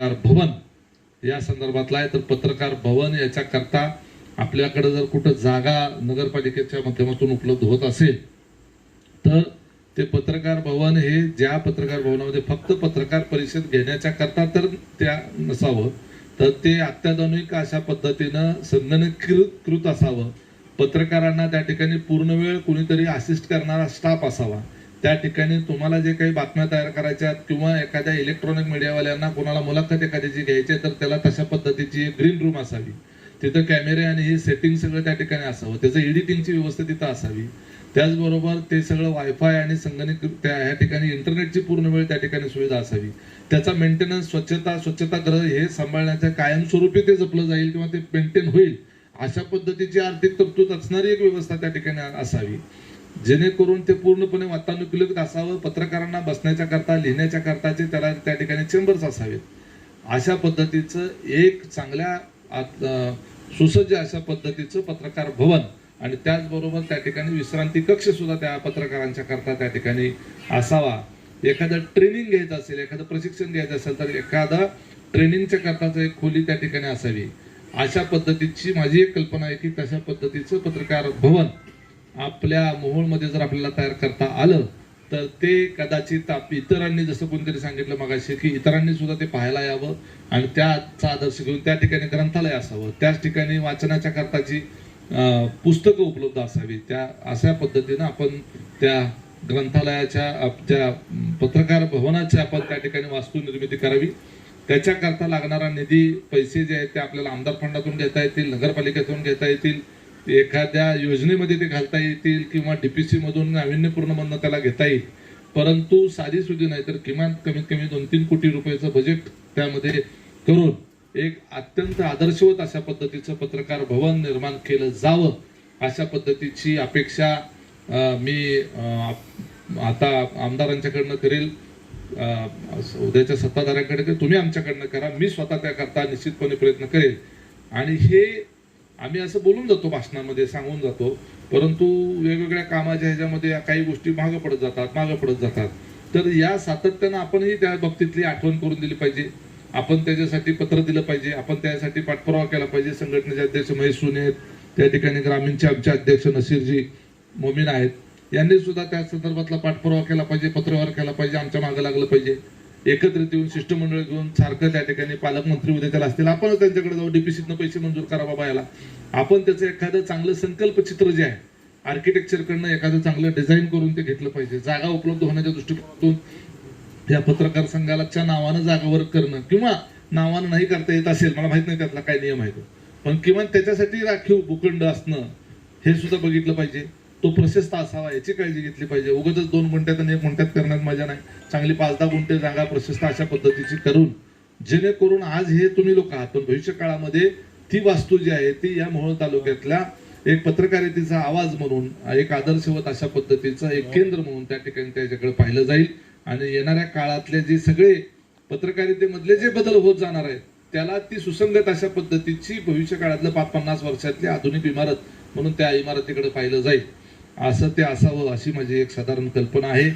पत्रकार भवन. या संदर्भातला आहे तर पत्रकार भवन याच्याकरता आपल्याकडे जर कुठं जागा नगरपालिकेच्या माध्यमातून उपलब्ध होत असेल तर ते पत्रकार भवन हे ज्या पत्रकार भवनामध्ये फक्त पत्रकार परिषद घेण्याच्या करता तर त्या नसावं. तर ते अत्याधुनिक अशा पद्धतीनं संगणकीकृत असावं. पत्रकारांना त्या ठिकाणी पूर्ण वेळ कुणीतरी असिस्ट करणारा स्टाफ असावा. त्या ठिकाणी तुम्हाला जे काही बातम्या तयार करायच्या किंवा एखाद्या इलेक्ट्रॉनिक मीडियावाल्यांना कोणाला मुलाखत एखाद्याची घ्यायची आहे तर त्याला तशा पद्धतीची ग्रीन रूम असावी. तिथं कॅमेरे आणि हे सेटिंग सगळं त्या ठिकाणी असावं. त्याचं एडिटिंगची व्यवस्था तिथं असावी. त्याचबरोबर ते सगळं वायफाय आणि संगणक त्या ह्या ठिकाणी इंटरनेटची पूर्ण वेळ त्या ठिकाणी सुविधा असावी. त्याचा मेंटेनन्स स्वच्छता स्वच्छतागृह हे सांभाळण्याच्या कायमस्वरूपी ते जपलं जाईल किंवा ते मेंटेन होईल अशा पद्धतीची आर्थिक तरतूद असणारी एक व्यवस्था त्या ठिकाणी असावी. जेणेकरून ते पूर्णपणे वातानुकूलित असावं पत्रकारांना बसण्याच्या करता लिहिण्याच्या करताचे त्याला त्या ठिकाणी चेंबर्स असावेत. अशा पद्धतीचं एक चांगल्या आत- सुसज्ज अशा पद्धतीचं पत्रकार भवन आणि त्याचबरोबर त्या ठिकाणी विश्रांती कक्ष सुद्धा त्या पत्रकारांच्या करता त्या ठिकाणी असावा. एखादं ट्रेनिंग घ्यायचं असेल एखादं प्रशिक्षण घ्यायचं असेल तर एखादा ट्रेनिंगच्या करताचं एक खोली त्या ठिकाणी असावी. अशा पद्धतीची माझी एक कल्पना आहे की तशा पद्धतीचं पत्रकार भवन आपल्या मोहोळमध्ये जर आपल्याला तयार करता आलं तर ते कदाचित आप- इतरांनी जसं कोणतरी सांगितलं मगाशी की इतरांनी सुद्धा ते पाहायला यावं आणि त्याचा आदर्श घेऊन त्या ठिकाणी ग्रंथालय असावं. त्याच ठिकाणी वाचनाच्या करताची पुस्तकं उपलब्ध असावी. त्या अशा पद्धतीनं आपण त्या ग्रंथालयाच्या त्या पत्रकार भवनाची आपण त्या ठिकाणी वास्तू निर्मिती करावी. त्याच्याकरता लागणारा निधी पैसे जे आहेत ते आपल्याला आमदार फंडातून घेता येतील नगरपालिकेतून घेता येतील एखाद्या योजनेमध्ये ते घालता येतील किंवा डीपीसी मधून नाविन्यपूर्ण मधनं त्याला घेता येईल. परंतु साधी सुधी नाही तर किमान कमीत कमी दोन तीन कोटी रुपयाचं बजेट त्यामध्ये करून एक अत्यंत आदर्शवत अशा पद्धतीचं पत्रकार भवन निर्माण केलं जावं अशा पद्धतीची अपेक्षा मी आता आमदारांच्याकडनं करेल. उद्याच्या सत्ताधाऱ्यांकडे तुम्ही आमच्याकडनं करा. मी स्वतः त्याकरता निश्चितपणे प्रयत्न करेल. आणि हे आम्ही असं बोलून जातो भाषणामध्ये सांगून जातो. परंतु वेगवेगळ्या कामाच्या ह्याच्यामध्ये काही गोष्टी मागं पडत जातात मागं पडत जातात. तर या सातत्यानं आपणही त्या बाबतीतली आठवण करून दिली पाहिजे. आपण त्याच्यासाठी पत्र दिलं पाहिजे आपण त्यासाठी पाठपुरावा केला पाहिजे. संघटनेचे अध्यक्ष महेश सुने आहेत त्या ठिकाणी ग्रामीणचे आमचे अध्यक्ष नसीरजी मोमीन आहेत. यांनी सुद्धा त्या संदर्भातला पाठपुरावा केला पाहिजे पत्रव्यवहार केला पाहिजे आमच्या मागं लागलं पाहिजे. एकत्रित येऊन शिष्टमंडळ घेऊन सारखं त्या ठिकाणी पालकमंत्री उद्या त्याला असतील. आपणच त्यांच्याकडे जाऊ डीपीसीतनं पैसे मंजूर करा बाबा याला. आपण त्याचं एखादं चांगलं संकल्प चित्र जे आहे आर्किटेक्चरकडनं एखादं चांगलं डिझाईन करून ते घेतलं पाहिजे. जागा उपलब्ध होण्याच्या दृष्टिकोनातून या पत्रकार संघालाच्या नावानं जागा वर्क करणं किंवा नावानं नाही करता येत असेल मला माहीत नाही त्यातला काय नियम आहे तो. पण किमान त्याच्यासाठी राखीव भूखंड असणं हे सुद्धा बघितलं पाहिजे. तो प्रशस्त असावा याची काळजी घेतली पाहिजे. उगाच दोन गुंठ्यात आणि एक गुंठ्यात करण्यात मजा नाही. चांगली पाच दहा गुंठे जागा प्रशस्त अशा पद्धतीची करून जेणेकरून आज हे तुम्ही लोक आहात पण भविष्य काळामध्ये ती वास्तू जी आहे ती या मोहोळ तालुक्यातल्या एक पत्रकारितेचा आवाज म्हणून एक आदर्शवत अशा पद्धतीचं एक केंद्र म्हणून त्या ठिकाणी त्याच्याकडे पाहिलं जाईल. आणि येणाऱ्या काळातले जे सगळे पत्रकारितेमधले जे बदल होत जाणार आहेत त्याला ती सुसंगत अशा पद्धतीची भविष्य काळातलं पाच पन्नास वर्षातली आधुनिक इमारत म्हणून त्या इमारतीकडे पाहिलं जाईल. असं ते असावं अशी माझी एक साधारण कल्पना आहे.